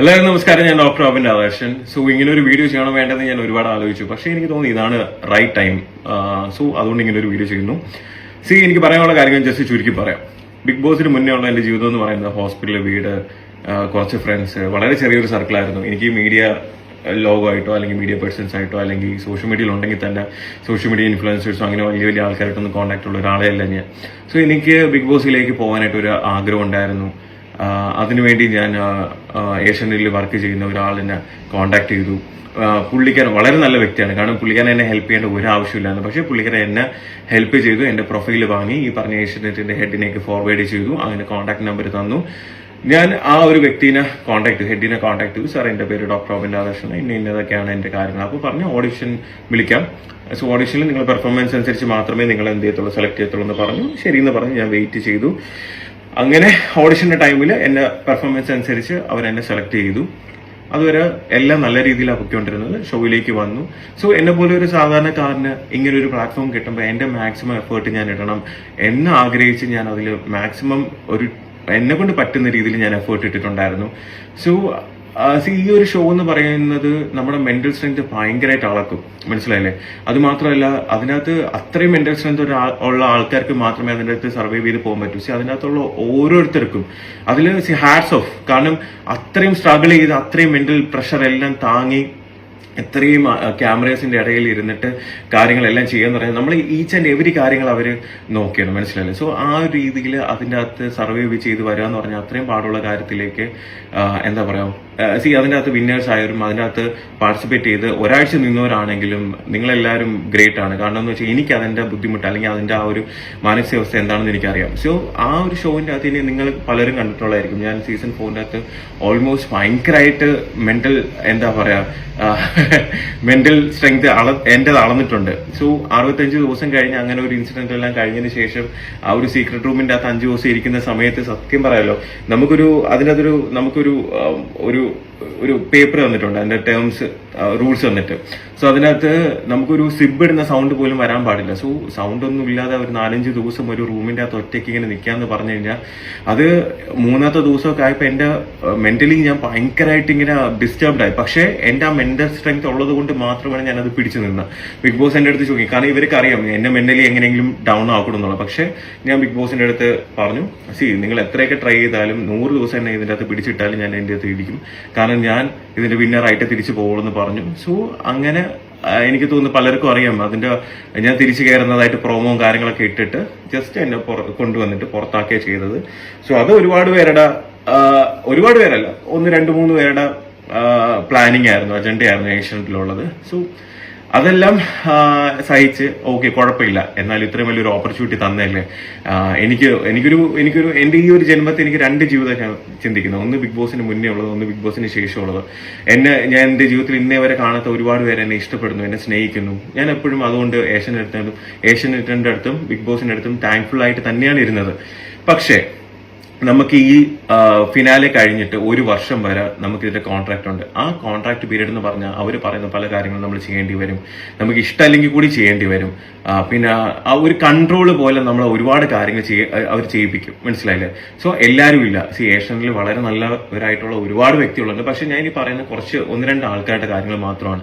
എല്ലാവർക്കും നമസ്കാരം. ഞാൻ ഡോക്ടർ അബിൻ രാധാകൃഷ്ണൻ. സോ ഇങ്ങനെ ഒരു വീഡിയോ ചെയ്യണം വേണ്ടെന്ന് ഞാൻ ഒരുപാട് ആലോചിച്ചു. പക്ഷേ എനിക്ക് തോന്നി ഇതാണ് റൈറ്റ് ടൈം സോ അതുകൊണ്ട് ഇങ്ങനെ ഒരു വീഡിയോ ചെയ്യുന്നു. സി എനിക്ക് പറയാനുള്ള കാര്യങ്ങൾ ജസ്റ്റ് ചുരുക്കി പറയാം. ബിഗ് ബോസിന് മുന്നേ ഉള്ള എന്റെ ജീവിതം എന്ന് പറയുന്നത് ഹോസ്പിറ്റൽ വീട് കുറച്ച് ഫ്രണ്ട്സ് വളരെ ചെറിയൊരു സർക്കിളായിരുന്നു എനിക്ക് മീഡിയ ലോഗമായിട്ടോ അല്ലെങ്കിൽ മീഡിയ പേഴ്സൺസ് ആയിട്ടോ അല്ലെങ്കിൽ സോഷ്യൽ മീഡിയയിൽ ഉണ്ടെങ്കിൽ തന്നെ സോഷ്യൽ മീഡിയ ഇൻഫ്ലുവൻസേഴ്സോ അങ്ങനെ വലിയ വലിയ ആൾക്കാരായിട്ടൊന്നും കോൺടാക്ട് ഉള്ള ഒരാളെയല്ല ഞാൻ. സോ എനിക്ക് ബിഗ് ബോസിലേക്ക് പോകാനായിട്ട് ഒരു ആഗ്രഹം ഉണ്ടായിരുന്നു. അതിനുവേണ്ടി ഞാൻ ഏഷ്യനിൽ വർക്ക് ചെയ്യുന്ന ഒരാളിനെ കോണ്ടാക്ട് ചെയ്തു. പുള്ളിക്കാരൻ വളരെ നല്ല വ്യക്തിയാണ്. കാരണം പുള്ളിക്കാരൻ എന്നെ ഹെൽപ്പ് ചെയ്യേണ്ട ഒരു ആവശ്യമില്ലായിരുന്നു പക്ഷേ പുള്ളിക്കാരൻ എന്നെ ഹെൽപ്പ് ചെയ്തു എന്റെ പ്രൊഫൈൽ വാങ്ങി ഈ പറഞ്ഞ ഏഷ്യനെറ്റിന്റെ ഹെഡിനേക്ക് ഫോർവേഡ് ചെയ്തു അങ്ങനെ കോൺടാക്ട് നമ്പർ തന്നു. ഞാൻ ആ ഒരു വ്യക്തിനെ കോൺടാക്ട് ഹെഡിനെ കോൺടാക്ട് ചെയ്തു. സാർ എന്റെ പേര് ഡോക്ടർ റോബിൻ രാധാകൃഷ്ണൻ. ഇന്ന ഇന്നതൊക്കെയാണ് എന്റെ കാര്യങ്ങൾ. അപ്പോൾ പറഞ്ഞു ഓഡിഷൻ വിളിക്കാം. സോ ഓഡിഷനിൽ നിങ്ങൾ പെർഫോമൻസ് അനുസരിച്ച് മാത്രമേ നിങ്ങൾ എന്ത് ചെയ്യത്തുള്ളൂ സെലക്ട് ചെയ്യത്തുള്ളൂ എന്ന് പറഞ്ഞു. ശരി എന്ന് പറഞ്ഞ് ഞാൻ വെയിറ്റ് ചെയ്തു. അങ്ങനെ ഓഡിഷന്റെ ടൈമിൽ എന്റെ പെർഫോമൻസ് അനുസരിച്ച് അവർ എന്നെ സെലക്ട് ചെയ്തു. അതുവരെ എല്ലാം നല്ല രീതിയിലാണ് പൊയ്ക്കൊണ്ടിരുന്നത്. ഷോയിലേക്ക് വന്നു. സോ എന്നെ പോലെ ഒരു സാധാരണക്കാരന് ഇങ്ങനെ ഒരു പ്ലാറ്റ്ഫോം കിട്ടുമ്പോൾ എന്റെ മാക്സിമം എഫേർട്ട് ഞാൻ ഇടണം എന്ന് ആഗ്രഹിച്ച് ഞാൻ അതിൽ മാക്സിമം ഒരു എന്നെ കൊണ്ട് പറ്റുന്ന രീതിയിൽ ഞാൻ എഫേർട്ട് ഇട്ടിട്ടുണ്ടായിരുന്നു. സോ സി ഈ ഒരു ഷോ എന്ന് പറയുന്നത് നമ്മുടെ മെന്റൽ സ്ട്രെങ്ത് ഭയങ്കരമായിട്ട് അളക്കും. മനസ്സിലായില്ലേ? അത് മാത്രമല്ല അതിനകത്ത് അത്രയും മെന്റൽ സ്ട്രെങ്ത് ഉള്ള ആൾക്കാർക്ക് മാത്രമേ അതിന്റെ അകത്ത് സർവൈവ് ചെയ്ത് പോകാൻ പറ്റൂ. സി അതിനകത്തുള്ള ഓരോരുത്തർക്കും അതിൽ സി ഹാറ്റ്സ് ഓഫ് കാരണം അത്രയും സ്ട്രഗിൾ ചെയ്ത് അത്രയും മെന്റൽ പ്രഷർ എല്ലാം താങ്ങി എത്രയും ക്യാമറേസിന്റെ ഇടയിൽ ഇരുന്നിട്ട് കാര്യങ്ങളെല്ലാം ചെയ്യാന്ന് പറഞ്ഞാൽ നമ്മൾ ഈച്ച് ആൻഡ് എവരി കാര്യങ്ങൾ അവർ നോക്കിയാണ് മനസ്സിലായില്ലേ? സോ ആ ഒരു രീതിയിൽ അതിന്റെ അകത്ത് സർവൈവ് ചെയ്ത് വരിക എന്ന് പറഞ്ഞാൽ അത്രയും പാടുള്ള കാര്യത്തിലേക്ക് എന്താ പറയുക സി അതിന്റെ അകത്ത് വിന്നേഴ്സ് ആയാലും അതിന്റെ അകത്ത് പാർട്ടിസിപ്പേറ്റ് ചെയ്ത് ഒരാഴ്ച നിന്നവരാണെങ്കിലും നിങ്ങളെല്ലാവരും ഗ്രേറ്റ് ആണ്. കാരണം എന്ന് വെച്ചാൽ എനിക്ക് അതിന്റെ ബുദ്ധിമുട്ട് അല്ലെങ്കിൽ അതിന്റെ ആ ഒരു മാനസികാവസ്ഥ എന്താണെന്ന് എനിക്കറിയാം. സോ ആ ഒരു ഷോവിന്റെ അകത്ത് ഇനി നിങ്ങൾ പലരും കണ്ടിട്ടുള്ളതായിരിക്കും. ഞാൻ സീസൺ ഫോറിന്റെ അകത്ത് ഓൾമോസ്റ്റ് ഭയങ്കരമായിട്ട് മെന്റൽ എന്താ പറയാ മെന്റൽ സ്ട്രെങ്ത് അള എന്റെത് അളന്നിട്ടുണ്ട്. സോ അറുപത്തഞ്ച് ദിവസം കഴിഞ്ഞ് അങ്ങനെ ഒരു ഇൻസിഡന്റ് എല്ലാം കഴിഞ്ഞതിന് ശേഷം ആ ഒരു സീക്രട്ട് റൂമിന്റെ അകത്ത് അഞ്ച് ദിവസം ഇരിക്കുന്ന സമയത്ത് സത്യം പറയാലോ നമുക്കൊരു അതിനകത്തൊരു നമുക്കൊരു ഒരു ഒരു പേപ്പർ തന്നിട്ടുണ്ട് അതിന്റെ ടേംസ് റൂൾസ് തന്നിട്ട് സോ അതിനകത്ത് നമുക്കൊരു സിബ് ഇടുന്ന സൗണ്ട് പോലും വരാൻ പാടില്ല. സോ സൗണ്ട് ഒന്നും ഇല്ലാതെ ഒരു നാലഞ്ച് ദിവസം ഒരു റൂമിന്റെ അകത്ത് ഒറ്റയ്ക്ക് ഇങ്ങനെ നിൽക്കാന്ന് പറഞ്ഞു കഴിഞ്ഞാൽ അത് മൂന്നാമത്തെ ദിവസമൊക്കെ ആയപ്പോൾ എന്റെ മെന്റലി ഞാൻ ഭയങ്കരമായിട്ട് ഇങ്ങനെ ഡിസ്റ്റർബ്ഡ് ആയി. പക്ഷേ എന്റെ ആ മെന്റൽ സ്ട്രെങ്ത് ഉള്ളത് കൊണ്ട് മാത്രമാണ് ഞാൻ അത് പിടിച്ചു നിന്നത്. ബിഗ് ബോസ് എന്റെ അടുത്ത് ചോദിക്കും. കാരണം ഇവർക്ക് അറിയാം എന്നെ മെന്റലി എങ്ങനെയെങ്കിലും ഡൗൺ ആക്കണം എന്നുള്ളത്. പക്ഷേ ഞാൻ ബിഗ് ബോസിന്റെ അടുത്ത് പറഞ്ഞു സി നിങ്ങൾ എത്രയൊക്കെ ട്രൈ ചെയ്താലും നൂറ് ദിവസം എന്നെ ഇതിന്റെ അകത്ത് പിടിച്ചിട്ടാലും ഞാൻ എന്റെ അടുത്ത് ഇരിക്കും കാരണം ഞാൻ ഇതിന്റെ വിന്നറായിട്ട് തിരിച്ചു പോകുമെന്ന് പറഞ്ഞു. സോ അങ്ങനെ എനിക്ക് തോന്നുന്നു പലർക്കും അറിയാം. അതിന്റെ ഞാൻ തിരിച്ചു കയറുന്നതായിട്ട് പ്രോമോവും കാര്യങ്ങളൊക്കെ ഇട്ടിട്ട് ജസ്റ്റ് എന്നെ കൊണ്ടുവന്നിട്ട് പുറത്താക്കുകയാണ് ചെയ്തത്. സോ അത് ഒരുപാട് പേരുടെ ഒരുപാട് പേരല്ല ഒന്ന് രണ്ട് മൂന്ന് പേരുടെ പ്ലാനിങ് ആയിരുന്നു അജണ്ടയായിരുന്നു ഏഷ്യനെറ്റിലുള്ളത് സോ അതെല്ലാം സഹിച്ച് ഓക്കെ കുഴപ്പമില്ല. എന്നാൽ ഇത്രയും വലിയൊരു ഓപ്പർച്യൂണിറ്റി തന്നതല്ലേ എനിക്ക് എനിക്കൊരു എനിക്കൊരു എന്റെ ഈ ഒരു ജന്മത്തിൽ എനിക്ക് രണ്ട് ജീവിതം ഞാൻ ചിന്തിക്കുന്നത് ഒന്ന് ബിഗ് ബോസിന് മുന്നേ ഉള്ളത് ഒന്ന് ബിഗ് ബോസിന് ശേഷമുള്ളത് എന്നെ ഞാൻ എന്റെ ജീവിതത്തിൽ ഇന്നേ വരെ കാണാത്ത ഒരുപാട് പേര് എന്നെ ഇഷ്ടപ്പെടുന്നു എന്നെ സ്നേഹിക്കുന്നു. ഞാൻ എപ്പോഴും അതുകൊണ്ട് ഏഷ്യൻ എടുത്തും ഏഷ്യൻ ഏഷ്യനെറ്റിന്റെ അടുത്തും ബിഗ് ബോസിന്റെ അടുത്തും താങ്ക്ഫുൾ ആയിട്ട് തന്നെയാണ് ഇരുന്നത്. പക്ഷേ നമുക്ക് ഈ ഫിനാലെ കഴിഞ്ഞിട്ട് ഒരു വർഷം വരെ നമുക്ക് ഇതിന്റെ കോൺട്രാക്റ്റ് ഉണ്ട്. ആ കോൺട്രാക്ട് പീരീഡ് എന്ന് പറഞ്ഞാൽ അവർ പറയുന്ന പല കാര്യങ്ങളും നമ്മൾ ചെയ്യേണ്ടി വരും. നമുക്ക് ഇഷ്ടമല്ലെങ്കിൽ കൂടി ചെയ്യേണ്ടി വരും. പിന്നെ ആ ഒരു കൺട്രോൾ പോലെ നമ്മൾ ഒരുപാട് കാര്യങ്ങൾ ചെയ്യ അവർ ചെയ്യിപ്പിക്കും. മനസ്സിലായില്ലേ? സോ എല്ലാവരും ഇല്ല. സി ഏഷ്യനിൽ വളരെ നല്ലവരായിട്ടുള്ള ഒരുപാട് വ്യക്തികളുണ്ട്. പക്ഷെ ഞാൻ ഈ പറയുന്ന കുറച്ച് ഒന്ന് രണ്ട് ആൾക്കാരുടെ കാര്യങ്ങൾ മാത്രമാണ്.